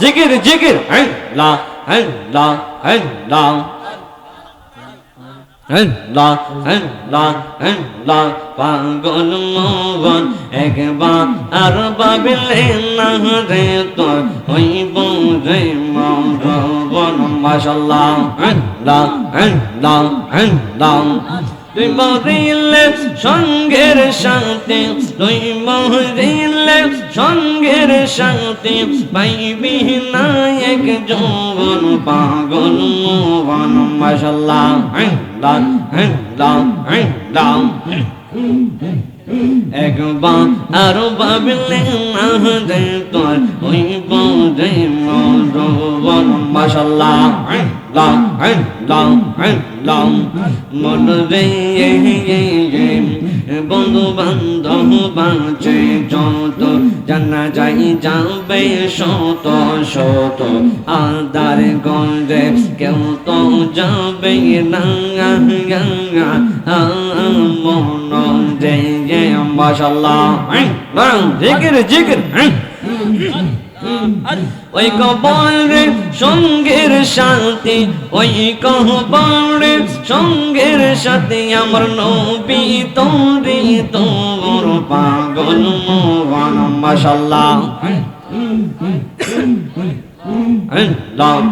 জিকির জিকির পাগল মগন একবার আর পাবিলে না রে তোর হইব রে মরণ মাশাল্লাহ তুই মরিলে সঙ্গের শান্তি, তুই মরিলে সঙ্গের শান্তি, পাইবি নায়ক যৌবন পাগল মোহন মাসাল্লাহ দান দান দান একবার আরও ভাবলে না তোর ওই বোঝে মরণ মাসাল্লাহ লাম লাম লাম মন রে বন্ধু বান্ধব বাঁচে যত জানা যাই যাবে শত শত আদার গঞ্জে কেউ তো যাবে না মন রে মাশাল্লাহ জিকির জিকির ওই কবরে সঙ্গের শান্তি ওই কবরে সঙ্গের সাথে আমার নবী তোরে তোর পাগল মাশাল্লাহ দাম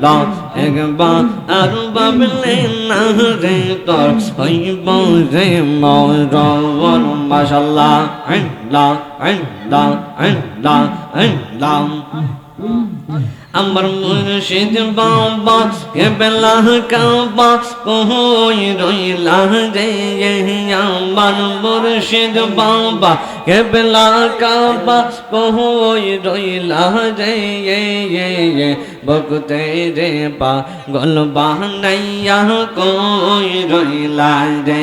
দাম একবার আর বাবলে না রে তোর হইব রে মরণ মাশাল্লাহ দাম দাম দাম দাম আমার মুর্শিদ বাবা কে বেলা কাবা কহই রইলা রে আমার মুর্শিদ বাবা কে বেলা কাবা কহই রইলা রে বকতে রে পা গল বাহানাইয়া কই রইলা রে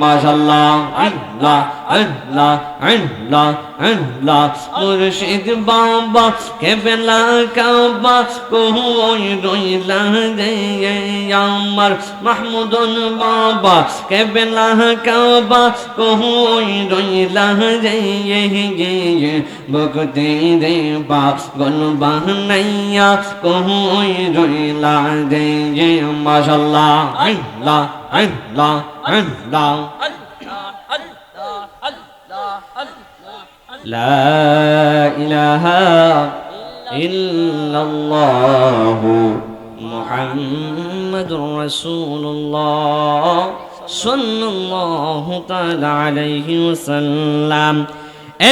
মাশাল্লাহ, আল্লাহ আল্লাহ আল্লাহ। আল্লাহ মুর্শিদ বাবা কে বেলা কাবা কই রইলা রে আমার মাহমুদন বাবা কে বেলা কাবা কই রইলা রে বকতে রে পা গল বাহানাইয়া কই রইলা রে মাশাল্লাহ আল্লাহ আল্লাহ আল্লাহ لا إله إلا الله محمد رسول الله صلى الله تعالى عليه وسلم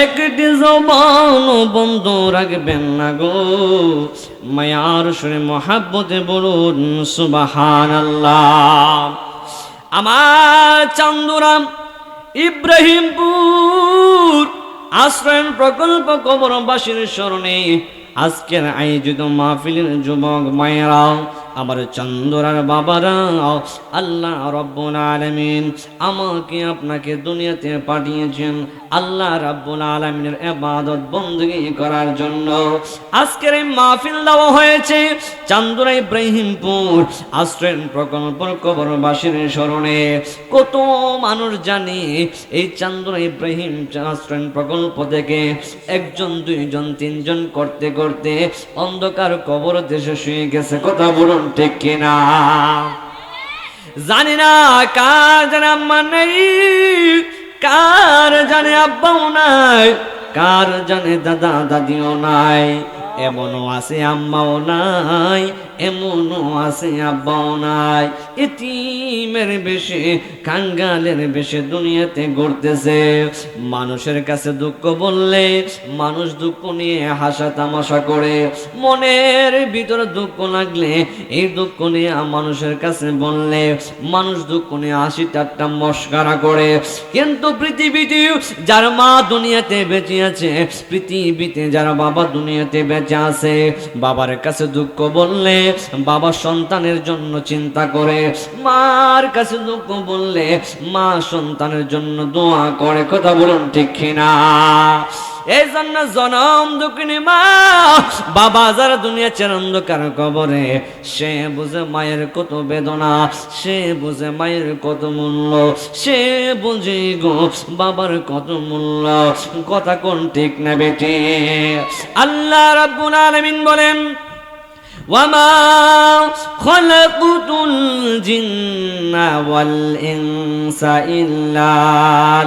একটি জবান বন্ধ রাখবেন না গো মায়ার সুরে মহাব্বতে বলুন সুবাহান আল্লাহ আমার চান্দুরাম ইব্রাহিমপুর আশ্রয়ন প্রকল্প কবরবাসীর স্মরণে আজকের আয়োজিত মাহফিলের যুবক মায়েরা আমার চন্দরার বাবারা, আল্লাহ রব্বুল আলমিন আমাকে আপনাকে দুনিয়াতে পাঠিয়েছেন আল্লাহ রাব্বুল আলমিনের এবাদত বন্দী করার জন্য। আজকের এই মাহফিল দেওয়া হয়েছে চান্দুরা ইব্রাহিমপুর আশ্রয়ন প্রকল্প কবরবাসীর স্মরণে। কত মানুষ জানে এই চান্দুরা ইব্রাহিম আশ্রয়ন প্রকল্প থেকে একজন, দুইজন, তিনজন করতে করতে অন্ধকার কবর দেশে শুয়ে গেছে। কথা বলুন। ঠিক কিনা? জানি না কার জানে আম্মা নেই, কার জানে আব্বাও নাই, কার জানে দাদা দাদিও নাই। এমনও আছে আম্মাও নাই, এমনও আছে আব্বাও নাই। এতিমের বেশে, কাঙ্গালের বেশে দুনিয়াতে ঘুরতেছে। মানুষের কাছে দুঃখ বললে মানুষ দুঃখ নিয়ে হাসা তামাশা করে। মনের ভিতরে দুঃখ লাগলে এই দুঃখ নিয়ে মানুষের কাছে বললে মানুষ দুঃখ নিয়ে হাসি ঠাট্টা মস্কারা করে। কিন্তু পৃথিবীতে যার মা দুনিয়াতে বেঁচে আছে, পৃথিবীতে যারা বাবা দুনিয়াতে বেঁচে আছে, বাবার কাছে দুঃখ বললে বাবা সন্তানের জন্য চিন্তা করে। মার কাছে দুঃখ বললে মা সন্তানের জন্য দোয়া করে, কথা বলুন ঠিক কিনা? এই জন্য জনম দুঃখিনী মা, বাবা যারা দুনিয়া চের অন্ধকার কবরে, সে বুঝে মায়ের কত বেদনা, সে বুঝে মায়ের কত মূল্য, সে বুঝে গো বাবার কত মূল্য, কথা কোন ঠিক না বেটি? আল্লাহ রাব্বুল আলামিন বলেন وما خلقت الجن والإنس إلا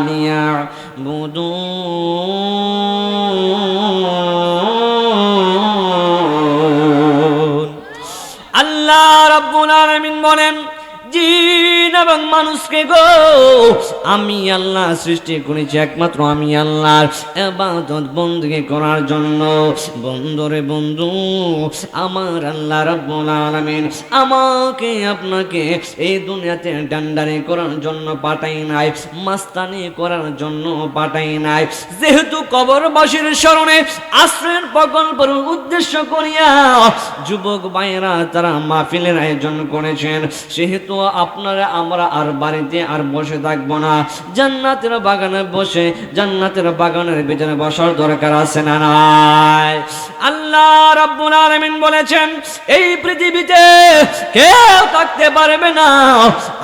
ليعبدون আল্লাহ রাব্বুল আলামিন বলেন জিন এবং মানুষকে গো, আমি আল্লাহ সৃষ্টি করেছি একমাত্র আমি আল্লাহর এবাদত বন্দী করার জন্য। বন্ধুরে বন্ধু, আমার আল্লাহ রাব্বুল আমাকে আপনাকে এই দুনিয়াতে ডান্ডারি করার জন্য পাঠাই নাই, মাস্তানি করার জন্য পাঠাই নাই। যেহেতু কবর কবরবাসীর স্মরণে আশ্রয়ের প্রকল্পের উদ্দেশ্য করিয়া যুবক ভাইয়েরা তারা মাহফিলের আয়োজন করেছেন, সেহেতু আপনারা, আমরা আর বাড়িতে আর বসে থাকব না। জান্নাতের বাগানে বসে, জান্নাতের বাগানের ভিতরে বসার দরকার আছে না নাই? আল্লাহ রাব্বুল আলামিন বলেছেন, এই পৃথিবীতে কেউ থাকতে পারবে না।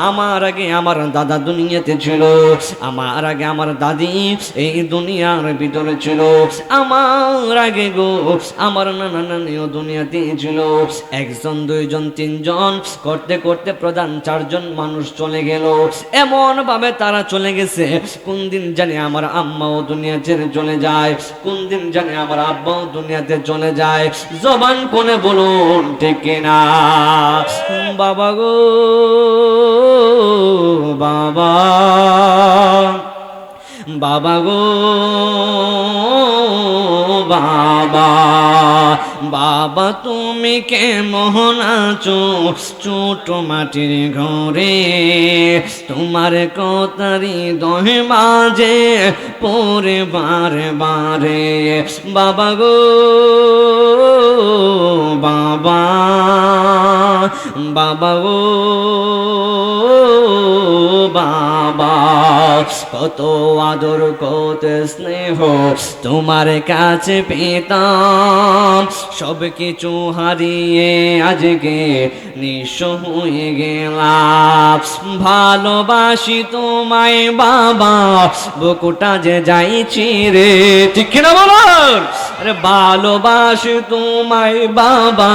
আমার আগে আমার দাদা দুনিয়াতে ছিল, আমার আগে আমার দাদি এই দুনিয়ার ভিতরে ছিল। আমার আগে গো, আমার নানা নানিও দুনিয়াতে ছিল। একজন, দুইজন, তিনজন করতে করতে প্রধান চারজন মানুষ চলে গেল। এমন ভাবে তারা চলে গেছে। কোন দিন জানি আমার আম্মাও দুনিয়া ছেড়ে চলে যায়। কোন দিন জানে আমার আব্বাও দুনিয়াতে চলে যায়। জবান কোনে বলুন, ঠিক না? বাবা গো, বাবা। বাবা গো, বাবা বাবা তুমি কে কেমন আছো? ছোট মাটির ঘরে তোমার কতারি দহে মাঝে পরে বারে বারে। বাবা গো, বাবা বাবা গো বাবা, কত আদর, কত স্নেহ তোমার কাছে পেতাম। সব কিছু হারিয়ে আজকে নিঃস্ব হয়ে গেলাম। ভালোবাসি তোমায় বাবা, বুকুটা যে যাইছি রে। ঠিক না বলুন? আরে ভালোবাসি তোমায় বাবা,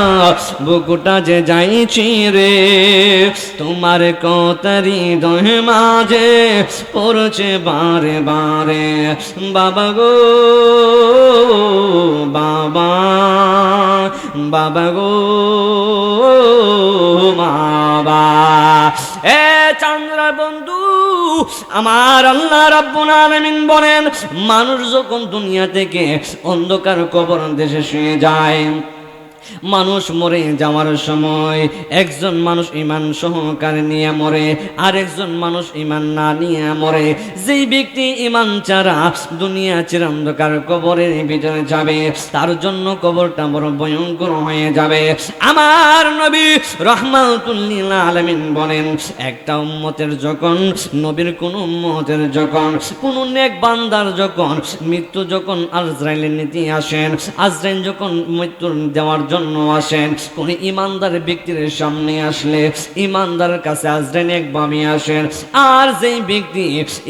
বুকুটা যে যাইছি রে। তোমার কতারি দহে মাঝে পড়ছে বারে বারে, বাবা গো, বাবা বাবা গো বাবা। এ চন্দ্র বন্ধু, আমার আল্লাহ রাব্বুল আলামিন বলেন, মানুষ যখন দুনিয়া থেকে অন্ধকার কবর দেশে শুয়ে যায় মানুষ মরে যাওয়ার সময় একজন মানুষ ইমান সহকারে নিয়ে মরে আর একজন মানুষ ইমান না নিয়ে মরে। যেই ব্যক্তি ইমান ছাড়া দুনিয়া চিরন্ধকার কবরের ভিতরে যাবে, তার জন্য কবরটা বড় ভয়ঙ্কর হয়ে যাবে। আমার নবী রহমাতুল্লিল আলমিন বলেন, একটা উম্মতের যখন, নবীর কোন উম্মতের যখন, কোন নেক বান্দার যখন, মৃত্যু যখন আজরাইলের নীতি আসেন, আজরাইল যখন মৃত্যু দেওয়ার জন্য আসেন। কোন ইমানদার ব্যক্তির সামনে আসলে ইমানদারের কাছে আজরাইল এক বামি আসেন, আর যেই ব্যক্তি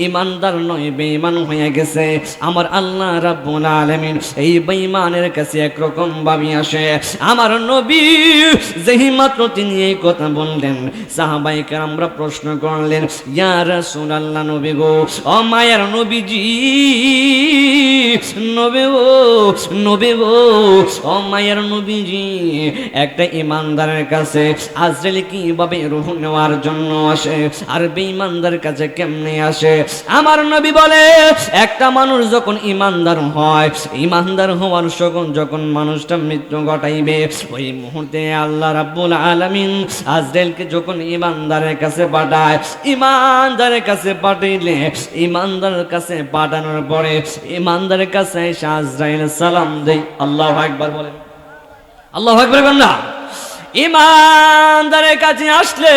ইমানদার নয়, বেঈমান হয়ে গেছে, আমার আল্লাহ রাব্বুল আলামিন এই বেঈমানের কাছে একরকম ভাবে আসে। আমার নবী যেই মাত্র তিনি এই কথা বললেন সাহাবাই আমরা প্রশ্ন করলেন, ইয়া রাসূলুল্লাহ নবী গো, ও মায়ের নবীজি, নবী গো নবী গো, ও মায়ের নবীজি একটা ইমানদারের কাছে আজরাইল কীভাবে রূহ নেওয়ার জন্য আসে? আর বেঈমানদারের কাছে কেমনে আসে? আমার নবী বলে, একটা মানুষ যখন ইমানদার হয়, ইমানদার হওয়ার সকল যখন মানুষটা মৃত্যু ঘটাইবে, ওই মুহূর্তে আল্লাহ রাব্বুল আলামিন আজরাইলকে যখন ইমানদারের কাছে পাঠায়, ইমানদারের কাছে পাঠাইলে, ইমানদারের কাছে পাঠানোর পরে, ইমানদারের কাছে আজরাইল সালাম দেই আল্লাহ একবার বলেন। আল্লাহ একবার না। ইমানদারের কাছে আসলে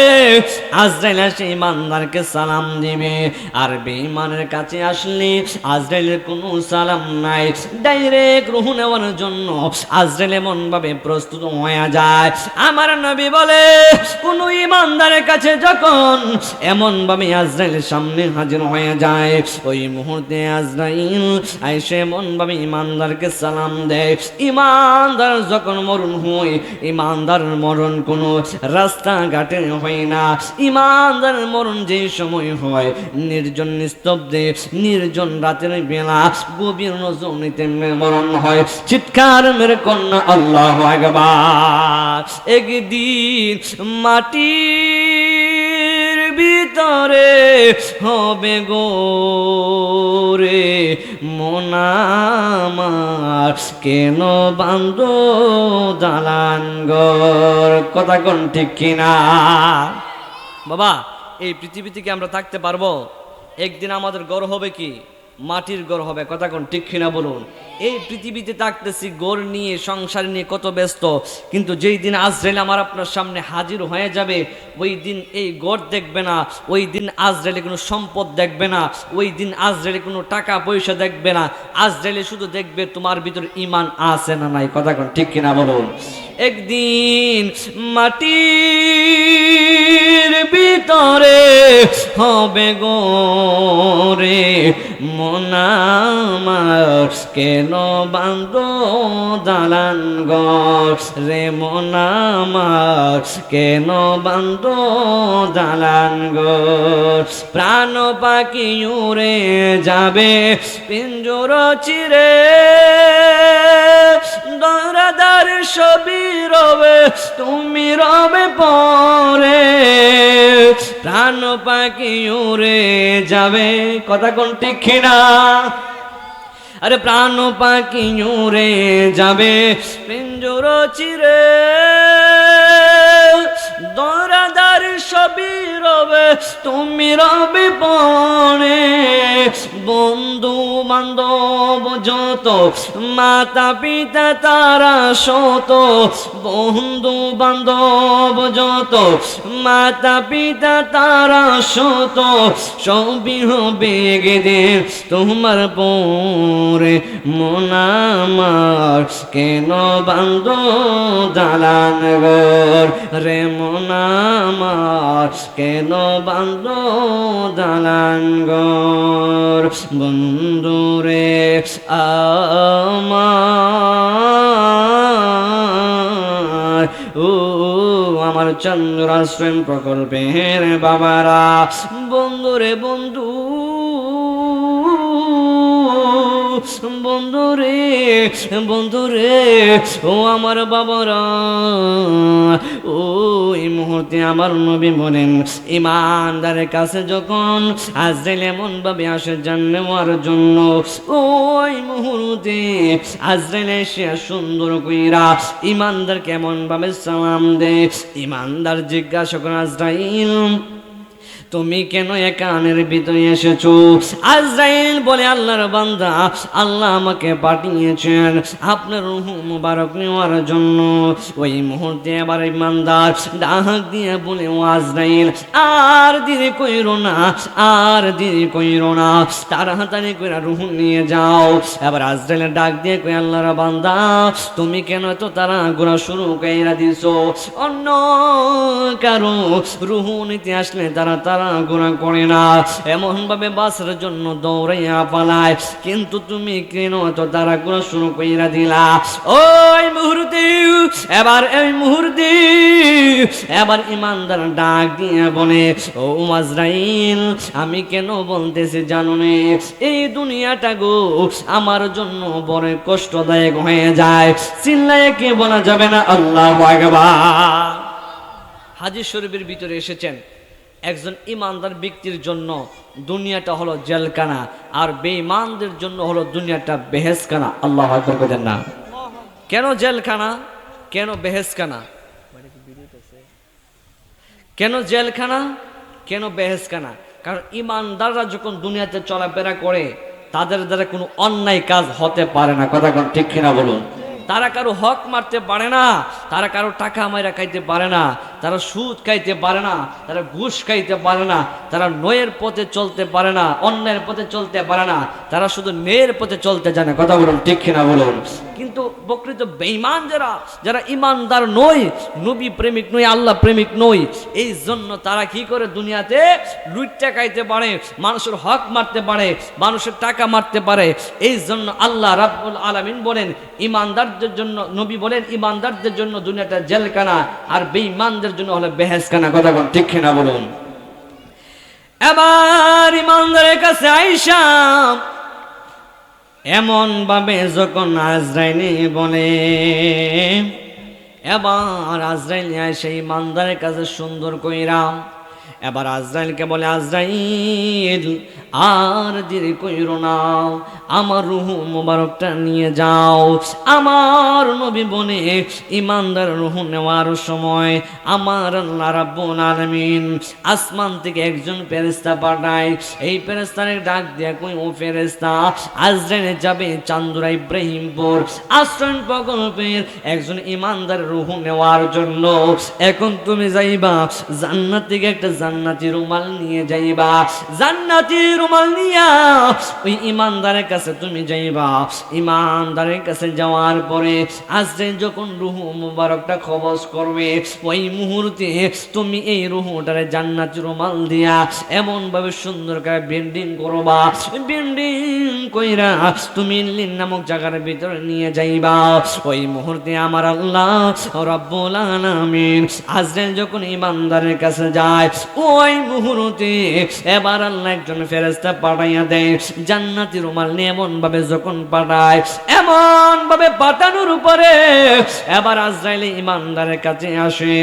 আজরাইল এসে ইমানদারকে সালাম দিবে। আর বেঈমানের কাছে আসলে আজরাইলের কোনো সালাম নাই। ডাইরেক্ট রুহু নেওয়ার জন্য আজরাইল এমন ভাবে প্রস্তুত হয়ে যায়। আমার নবী বলে, কোন ইমানদারের কাছে যখন এমন ভাবে আজরাইলের সামনে হাজির হয়ে যায়, ওই মুহূর্তে আজরাইল আইসে এমন ভাবে ইমানদারকে সালাম দেয়। ইমানদার যখন মরুন হয়, ইমানদার মরণ কোনো রাস্তাঘাটে হয় না। ইমানদার মরণ যে সময় হয়, নির্জন নিস্তব্ধে, নির্জন রাতের বেলা, গভীর রজনীতে মরণ হয়। চিৎকার মেরে কন্যা আল্লাহ একদিন মাটির ভিতরে হবে গো রে মোনামার কেন বান্ধ দালান গর কথা কোন ঠিক কিনা? বাবা, এই পৃথিবী থেকে আমরা থাকতে পারব? একদিন আমাদের গর হবে কি? মাটির গড় হবে। কথা কোন ঠিক কিনা বলুন? এই পৃথিবীতে থাকতেছি গড় নিয়ে, সংসার নিয়ে কত ব্যস্ত, কিন্তু যেই দিন আজরাইল আমার আপনার সামনে হাজির হয়ে যাবে, ওই দিন এই গড় দেখবে না, ওই দিন আজরাইলে কোনো সম্পদ দেখবে না, ওই দিন আজরাইলে কোনো টাকা পয়সা দেখবে না। আজরাইলে শুধু দেখবে তোমার ভিতর ইমান আছে না নাই। কথা কোন ঠিক কিনা বলুন? একদিন মাটির ভিতরে হবে গো রে কেন বান্ধ দালান গর রে মোনামার কেন বান্ধ দালান গর প্রাণ পাখি উড়ে যাবে, পিঞ্জর চিরে। দরাদার সবই রবে, তুমি রবে পরে। প্রাণ পাখি উড়ে যাবে, কথা কোন ঠিক না আরে প্রাণ পাখি উড়ে যাবে পিঞ্জর চিরে। দরাদার সবই রবে, তুমি রবে পরে বন্ধু বান্ধব যত মাতা পিতা তারা শত বন্ধু বান্ধব যত মাতা পিতা তারা শত সবই হবে গেদে তোমার পরে মোনামার কেন বান্ধ দালান গর রে মোনামার কেন বান্ধ দালান গর বন্ধু রে আমার, ও আমার চন্দ্রাশ্রম প্রকল্পের বাবারা বন্ধুরে বন্ধু বন্ধু রে, বন্ধু ও আমার বাবারা, ও এই মুহূর্তে আমার নবী বলেন, ইমানদারের কাছে যখন আজরাইল এমন ভাবে আসে জান নেওয়ার জন্য ওই মুহূর্তে আজরাইল এসে সুন্দর কইরা ইমানদার কেমন ভাবে সালাম দে। ইমানদার জিজ্ঞাসা করে, আজরাইল তুমি কেন একানের ভিতরে এসেছ? আজরাইল বলে, আল্লাহর বান্দা, আল্লাহ আমাকে পাঠিয়েছেন আপনার মুবারক নেওয়ার জন্য। ওই মুহূর্তে আবার ইমানদার ডাক দিয়ে বলে, ও আজরাইল, আর দেরি কইরো না, আর দেরি কইরো না। তাড়াতাড়ি কইরা রুহু নিয়ে যাও। এবার আজরাইলের ডাক দিয়ে কই আল্লাহর বান্দা, তুমি কেন এত তারা ঘোরা শুরু কইরা দিছো? অন্য কারও রুহু নিতে আসলে তারা তারা গুণা করে না। এমন ভাবে বাসের জন্য দৌড়াইয়া পালায়। কিন্তু তুমি কেন তো তারা গুণা শুরু কইরা দিলা? ওই মুহূর্তে, এবার এই মুহূর্তে, এবার ইমানদার ডাক দিয়ে বলে, ও মাজরাইল আমি কেন বলতেছি জানো নে? এই দুনিয়াটা গো আমার জন্য বড় কষ্টদায়ক হয়ে যায়। চিল্লায় কে বলা যাবে না? আল্লাহ আকবার। হাজির শরীফের ভিতরে এসেছেন, একজন ইমানদার ব্যক্তির জন্য দুনিয়াটা হলো জেলখানা, আর বেঈমানদের জন্য হলো দুনিয়াটা বেহেসখানা আল্লাহ আকবার না। কেন জেলখানা? কেন বেহেসখানা কেন জেলখানা? কেন বেহেসখানা কারণ ইমানদাররা যখন দুনিয়াতে চলাফেরা করে, তাদের দ্বারা কোনো অন্যায় কাজ হতে পারে না। কথা কোন ঠিক কিনা বলুন। তারা কারও হক মারতে পারে না, তারা কারও টাকা মাইরা খাইতে পারে না। তারা সুদ খাইতে পারে না, তারা ঘুষ খাইতে পারে না, তারা নয়ের পথে চলতে পারে না, অন্যের পথে চলতে পারে না, তারা শুধু মেয়ের পথে চলতে জানে। কথা বলুন, ঠিক কিনা বলুন? কিন্তু প্রকৃত বেঈমান যারা যারা ইমানদার নয় নবী প্রেমিক নয় আল্লাহ প্রেমিক নয় এই জন্য তারা কি করে দুনিয়াতে লুইটটা খাইতে পারে, মানুষের হক মারতে পারে, মানুষের টাকা মারতে পারে? এই জন্য আল্লাহ রাব্বুল আলামিন বলেন ইমানদারদের জন্য, নবী বলেন ইমানদারদের জন্য দুনিয়াটা জেলখানা, আর বেঈমানদের জন্য হলো বেহেসখানা কথা ঠিক কিনা বলুন? এবার ইমানদারের কাছে আইসা এমন ভাবে যখন আজরাইনি বলে, এবার আজরাইল সেই ইমানদারের কাছে সুন্দর কইরাম এবার আজরাইলকে বলে, আজরাইল, আর দেরি কইরো না। আমার রুহু মোবারকটা নিয়ে যাও। আমার নবী বনে ইমানদার রুহু নেওয়ার সময় আমার আল্লাহ রাব্বুল আলামিন আসমান থেকে একজন ফেরেশতা পাঠায়। এই ফেরেশতারে ডাক দিয়া কই, ও ফেরেশতা, আজরাইলে যাবে চান্দুরা ইব্রাহিমপুর আশ্রয়ণ প্রকল্পের একজন ইমানদার রুহু নেওয়ার জন্য। এখন তুমি যাইবা, জান্নাত থেকে একটা জান্নাতি রুমাল নিয়ে যাইবা। জান্নাতি রুমাল নিয়া ওই ইমানদারের কাছে তুমি যাইবা, ইমানদারের কাছে যাওয়ার পরে আজরে যখন রুহু মুবারকটা খবস করবে, ওই মুহূর্তে তুমি এই রুহুটারে জান্নাতি রুমাল দিয়া এমন ভাবে সুন্দর করে বেন্ডিং করবা। বেন্ডিং কইরা তুমি লিন নামক জায়গার ভিতরে নিয়ে যাইবা। ওই মুহূর্তে আমার আল্লাহ রব্বুল আলামিন আজরাইল যখন ইমানদারের কাছে যায়, ওই মুহূর্তে এবার আল্লাহ একজন ফেরেস্তা পাঠাইয়া দেয় জান্নাতি রুমাল নিয়ে এমন ভাবে যখন পাঠায় এমন ভাবে পাঠানোর উপরে এবার আজরাইলে ইমানদারের কাছে আসে,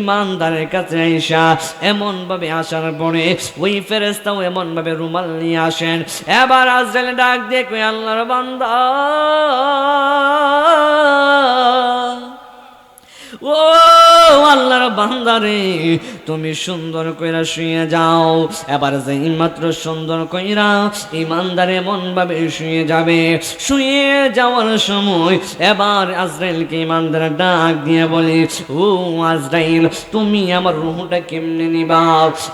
ইমানদারের কাছে আইসা এমন ভাবে আসার পরে ওই ফেরেস্তাও এমন ভাবে রুমাল নিয়ে আসেন। এবার আজরাইলে ডাক দিয়ে আল্লাহর বান্দা ও আল্লাহর বান্দারে, তুমি সুন্দর কইরা শুয়ে যাও। এবার যে মাত্র সুন্দর কইরা ইমানদার এমন ভাবে শুয়ে যাবে, শুয়ে যাওয়ার সময় এবার আজরাইলকে ইমানদার ডাক দিয়ে বলি, ও আজরাইল, তুমি আমার রুহুটা কেমনে নিবা?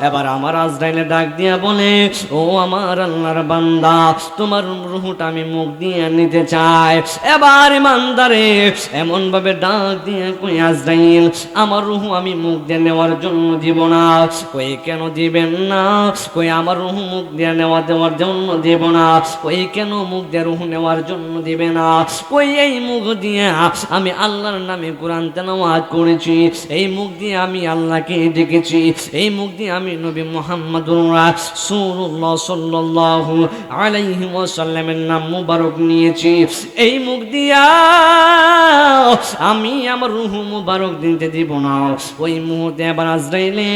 এবার আমার আজরাইলে ডাক দিয়ে বলে, ও আমার আল্লাহর বান্দা, তোমার রুহুটা আমি মুখ দিয়ে নিতে চাই। এবার ইমানদারে এমন ভাবে ডাক দিয়ে কই আজরাইল আমার রুহু আমি মুখ দিয়ে নেওয়ার জন্য দিব না। কই কেন দিবেন না? কই আমার রুহু মুখ দিয়ে নেওয়া দেওয়ার জন্য দিব না? কই কেন মুখ দিয়ে রুহু নেওয়ার জন্য দিবে না? কই এই মুখ দিয়ে আমি আল্লাহর নামে কোরআন তেলাওয়াত করেছি, এই মুখ দিয়ে আমি আল্লাহকে ডেকেছি, এই মুখ দিয়ে আমি নবী মোহাম্মদুর রাসূলুল্লাহ সাল্লাল্লাহু আলাইহি ওয়াসাল্লামের নাম মুবারক নিয়েছি। এই মুখ দিয়া আমি আমার রুহু মুবারক দিতে দিব না। ওই মুহূর্তে এবার আজরাইলে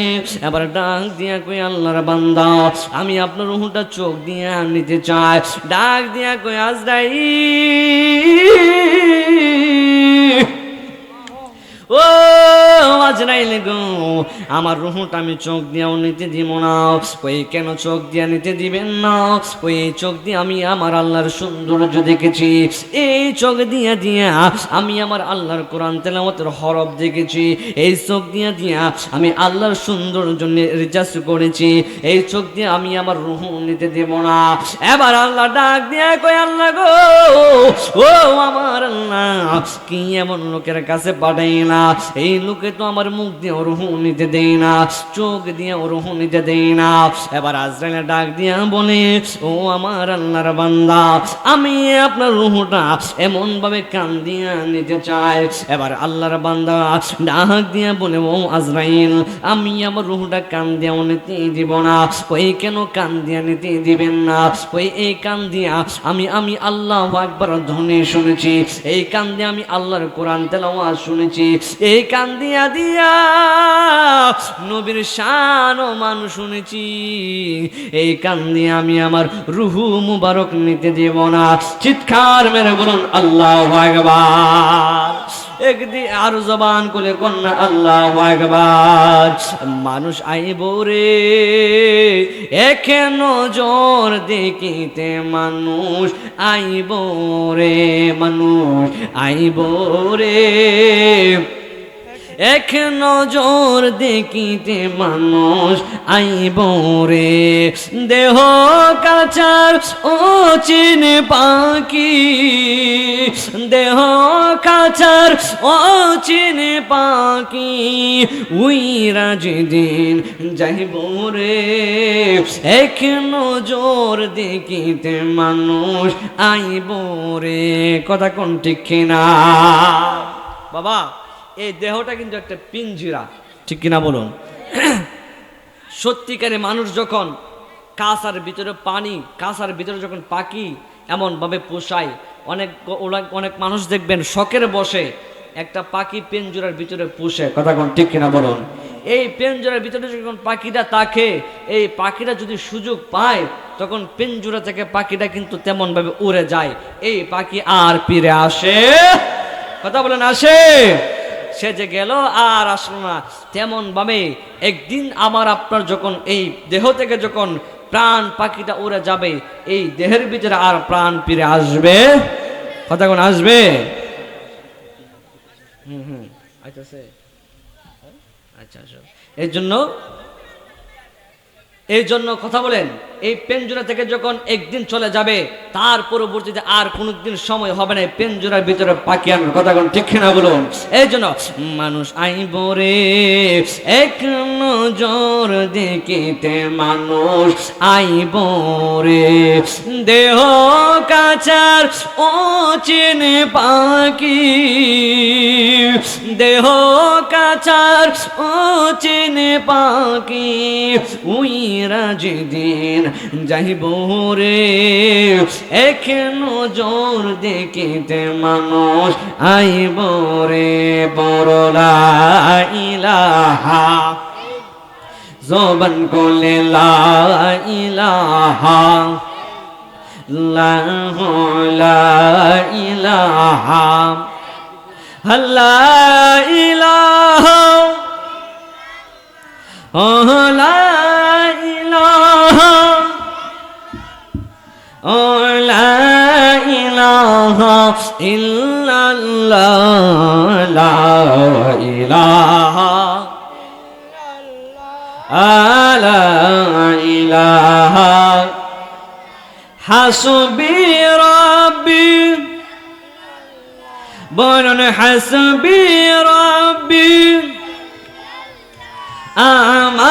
এবার ডাক দিয়া কই আল্লাহর বান্দা, আমি আপনার রুহুটা চোখ দিয়ে নিতে চাই। ডাক দিয়া কই আজরাই ও আজরাইল গো, আমার রুহুটা আমি চোখ দিয়াও নিতে দিব না। ওই কেন চোখ দিয়া নিতে দিবেন না? ওই চোখ দিয়ে আমি আমার আল্লাহর সৌন্দর্য দেখেছি। এই চোখ দিয়া দিয়া আমি আমার আল্লাহর কোরআন তেলামতের হরফ দেখেছি। এই চোখ দিয়া দিয়া আমি আল্লাহর সৌন্দর্য রিচার্জ করেছি। এই চোখ দিয়ে আমি আমার রুহু নিতে দেব না। এবার আল্লাহ ডাক দিয়া কই আল্লাহ গো, ও আমার আল্লাহ, কি এমন লোকের কাছে পাঠাই না এই লোকে তো আমার মুখ দিয়ে রুহু নিতে দেয় না, চোখ দিয়ে রুহু নিতে দেয় না। এবার আজরাইলে ডাক দিয়া বলে, ও আমার আল্লাহর বান্দা, আমি আপনার রুহুটা এমন ভাবে কান দিয়া নিতে চাই। এবার আল্লাহর বান্দা ডাক দিয়া বলে, ও আজরাইল, আমি আমার রুহুটা কান দিয়া নিতে দিব না। ওই কেন কান দিয়া নিতে দিবেন না? ওই, এই কান দিয়া আমি আমি আল্লাহ একবার ধ্বনি শুনেছি। এই কান দিয়ে আমি আল্লাহর কোরআন তেলাওয়াত শুনেছি। এই কান দিয়া দিয়া নবীর শান ও মান শুনেছি। এই কান দিয়ে আমি আমার রুহু মুবারক নিতে দেব না। চিৎকার মেরে বলুন, আল্লাহ একবার একদিন আর জবান করে কন্যা আল্লাহ একবার মানুষ আইব রে এখেন জোর দেখিতে মানুষ আইব রে, মানুষ আইব রে। এক নজর দেখিতে মানুষ আইব রে। দেহ কাচার ও চিন পাখি। দেহ কাচার ও চিন পাখি। উইরা যেদিন যাইব রে। এক নজর দেখিতে মানুষ আইব রে। কথা কোন ঠিক কিনা? বাবা এই দেহটা কিন্তু একটা পিঞ্জিরা। ঠিক কিনা বলুন? সত্যিকারে মানুষ যখন কাঁসার ভিতরে পানি, কাঁসার ভিতরে যখন পাখি এমনভাবে পোষায়, অনেক অনেক মানুষ দেখবেন শখের বসে একটা পাখি পেঞ্জুরার ভিতরে পুষে। কথা কোন ঠিক কিনা বলুন? এই পেঞ্জুরার ভিতরে যখন পাখিটা তাকে এই পাখিটা যদি সুযোগ পায়, তখন পেঞ্জুরা থেকে পাখিটা কিন্তু তেমনভাবে উড়ে যায়। এই পাখি আর ফিরে আসে। কথা বলেন, আসে। সে যে গেল আর আসলো না। তেমনভাবে একদিন আমার আপনার যখন এই দেহ থেকে যখন প্রাণ পাখিটা উড়ে যাবে, এই দেহের ভিতরে আর প্রাণ ফিরে আসবে? কথা কোন আসবে? হুম হুম আচ্ছা আচ্ছা আচ্ছা। এর জন্য এই জন্য কথা বলেন, এই পেনজোড়া থেকে যখন একদিন চলে যাবে, তার পরবর্তীতে আর কোনোদিন সময় হবে না পেনজোড়ার ভিতরে পাখি আনবে কথা কোন ঠিক না বলুন? এই জন্য মানুষ আইব রে এক নজর দেখিতে মানুষ আইব রে দেহ কাচার ও চেনে পাখি, দেহ কাচার ও চেনে পাখি উইরা যেদিন যাইব রে এক নজর দেখিতে মানুষ আইব রে বড়লা ইলাহা। জবান কোলে লা ইলাহা। লা লা ইলাহা। লা ইলাহা। Oh, la ilaha Oh, la ilaha illallah La ilaha Ah, La ilaha Hasbi Rabbi বলুন হাসবি রব্বি أما في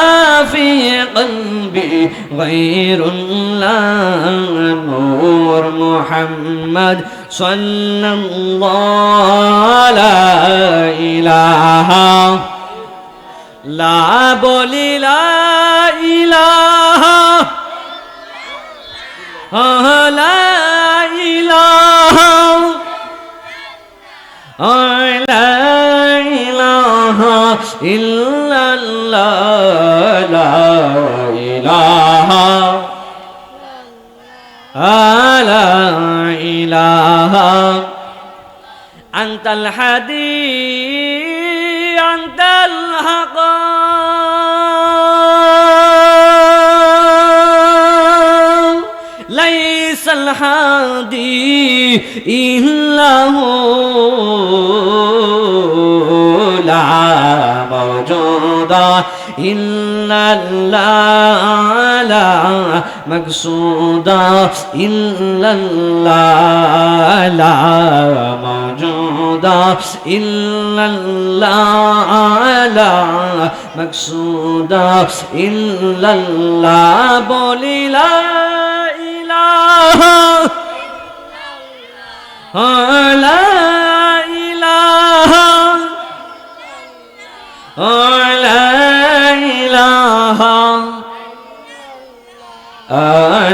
قلبي غير الله نور محمد صلى الله لا إله. لا بولي لا إله. آه لا إله. لا إله إلا الله. لا إله. أنت الحدي أنت الحق. ليس الحادي إلا هو. لا موجود إلا الله. لا مقصود إلا الله لا موجود إلا الله لا مقصود إلا الله بولي لا إله لا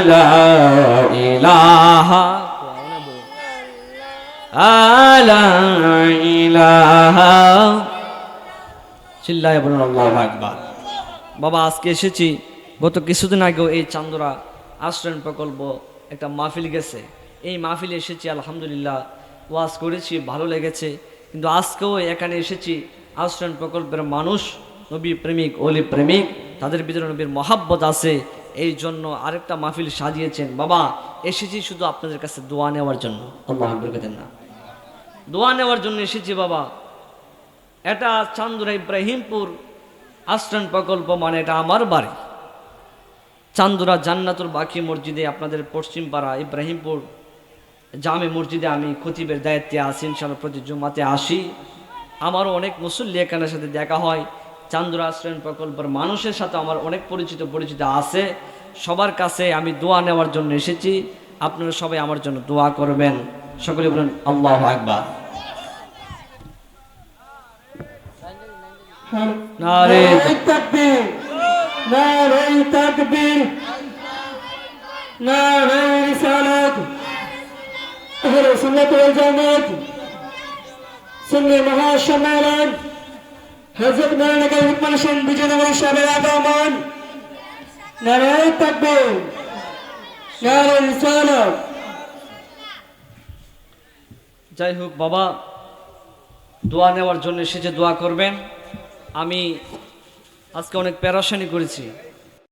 لا إله لا إله চিল্লায় বলুন আল্লাহ আকবার বাবা আজকে এসেছি গত কিছুদিন আগেও এই চান্দরা আশ্রয়ণ প্রকল্প একটা মাহফিল গেছে এই মাহফিলে এসেছি আলহামদুলিল্লাহ ওয়াজ করেছি ভালো লেগেছে কিন্তু আজকেও এখানে এসেছি আশ্রয়ণ প্রকল্পের মানুষ নবী প্রেমিক অলি প্রেমিক তাদের ভিতরে নবীর মহাব্বত আছে এই জন্য আরেকটা মাহফিল সাজিয়েছেন। বাবা, এসেছি শুধু আপনাদের কাছে দোয়া নেওয়ার জন্য। আল্লাহ দেন না। দোয়া নেওয়ার জন্য এসেছি বাবা। এটা চান্দুরা ইব্রাহিমপুর আশ্রয়ণ প্রকল্প মানে এটা আমার বাড়ি। চান্দুরা জান্নাতুর বাকি মসজিদে আপনাদের পশ্চিম পাড়া ইব্রাহিমপুর জামে মসজিদে আমি খতিবের দায়িত্বে আছি। ইনশাল্লাহ প্রতি জুমাতে আসি। আমারও অনেক মুসল্লি এখানের সাথে দেখা হয়। চান্দুর আশ্রয়ন প্রকল্পের মানুষের সাথে আমার অনেক পরিচিত পরিচিত আছে। সবার কাছে আমি দোয়া নেওয়ার জন্য এসেছি। আপনারা সবাই আমার জন্য দোয়া করবেন। সকলে বলেন আল্লাহ আকবার। নারে তাকবীর মহাসম্মেলন। হজরত মৌলানা কাইমুদ্দিন সাহেবের আগমন। নারায়ণ যাই হোক বাবা, দোয়া নেওয়ার জন্য সে যে দোয়া করবেন, আমি আজকে অনেক প্যারাসানি করেছি।